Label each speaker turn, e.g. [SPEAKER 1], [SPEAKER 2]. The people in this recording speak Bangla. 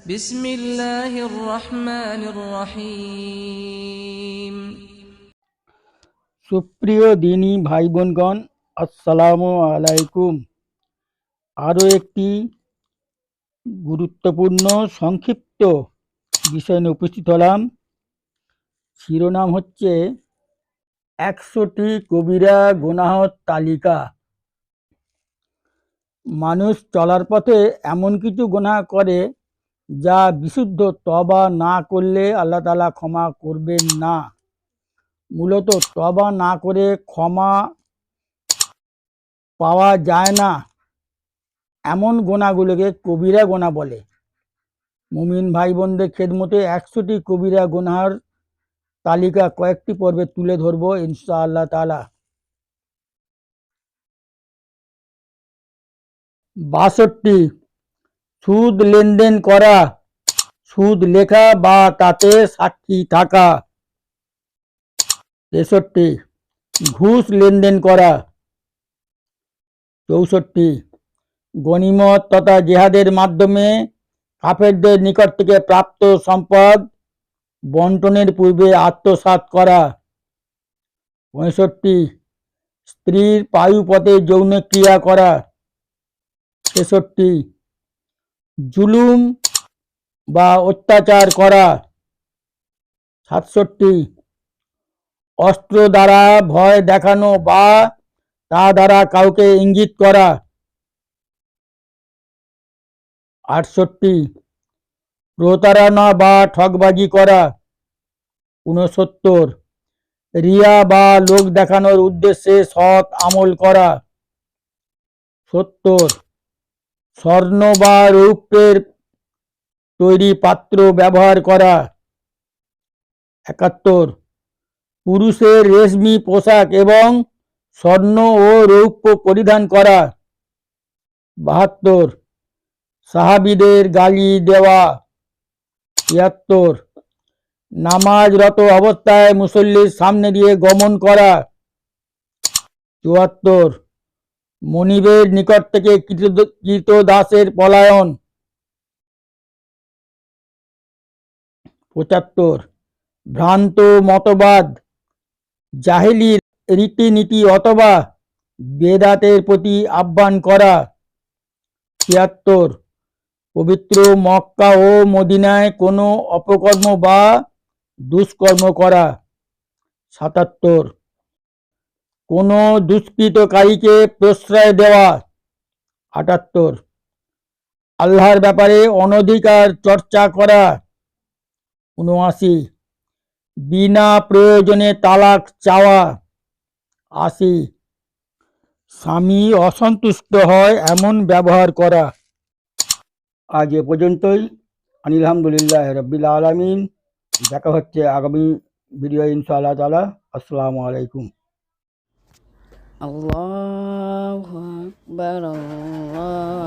[SPEAKER 1] بسم الله الرحمن الرحيم
[SPEAKER 2] সুপ্রিয় দিনী ভাই বোনগণ আসসালামু আলাইকুম আরও একটি গুরুত্বপূর্ণ সংক্ষিপ্ত বিষয় নিয়ে উপস্থিত হলাম শিরোনাম হচ্ছে একশোটি কবিরা গুনাহর তালিকা মানুষ চলার পথে এমন কিছু গুনাহ করে যা বিশুদ্ধ তবা না করলে আল্লাহ তালা ক্ষমা করবেন না। মূলত তবা না করে ক্ষমা পাওয়া যায় না। এমন গোনাগুলোকে কবিরা গোনা বলে। মুমিন ভাই বোনদের খেদমতে একশোটি কবিরা গোনার তালিকা কয়েকটি পর্বে তুলে ধরবো ইনশা আল্লাহ তালা বাষট্টি সুদ লেনদেন করা, সুদ লেখা বা তাতে সাক্ষী থাকা। তেষট্টি, ঘুষ লেনদেন করা। চৌষট্টি, গণিমত তথা জেহাদের মাধ্যমে কাফেরদের নিকট থেকে প্রাপ্ত সম্পদ বন্টনের পূর্বে আত্মসাৎ করা। পঁয়ষট্টি, স্ত্রীর পায়ুপথে যৌন ক্রিয়া করা। ছেষট্টি জুলুম বা অত্যাচার করা। সাতষট্টি। অস্ত্র দ্বারা ভয় দেখানো বা তা দ্বারা কাউকে ইঙ্গিত করা। আটষট্টি। প্রতারণা বা ঠগবাজি করা। ঊনসত্তর। রিয়া বা লোক দেখানোর উদ্দেশ্যে সৎ আমল করা। সত্তর। স্বর্ণ বা রৌপ্যের তৈরি পাত্র ব্যবহার করা। একাত্তর, পুরুষের রেশমি পোশাক এবং স্বর্ণ ও রৌপ্য পরিধান করা। বাহাত্তর, সাহাবিদের গালি দেওয়া। তিয়াত্তর, নামাজরত অবস্থায় মুসল্লির সামনে দিয়ে গমন করা। চুয়াত্তর মনিবের নিকট থেকে কৃত- কৃতদাসের পলায়ন। পঁচাত্তর। ভ্রান্ত মতবাদ। জাহেলি রীতিনীতি অথবা বেদাতের প্রতি আহ্বান করা। ছিয়াত্তর। পবিত্র মক্কা ও মদিনায় কোনো অপকর্ম বা দুষ্কর্ম করা। সাতাত্তর। কোনো দুষ্কৃতকারীকে প্রশ্রয় দেওয়া। আটাত্তর। আল্লাহর ব্যাপারে অনধিকার চর্চা করা। উনআশি বিনা প্রয়োজনে তালাক চাওয়া। আশি। স্বামী অসন্তুষ্ট হয় এমন ব্যবহার করা। আজ এ পর্যন্তই। আলহামদুলিল্লাহ রব্বিল আলমিন। দেখা হচ্ছে আগামী ভিডিও ইনশাআল্লাহ তালা আসসালামু আলাইকুম।
[SPEAKER 3] Allahu Akbar Allah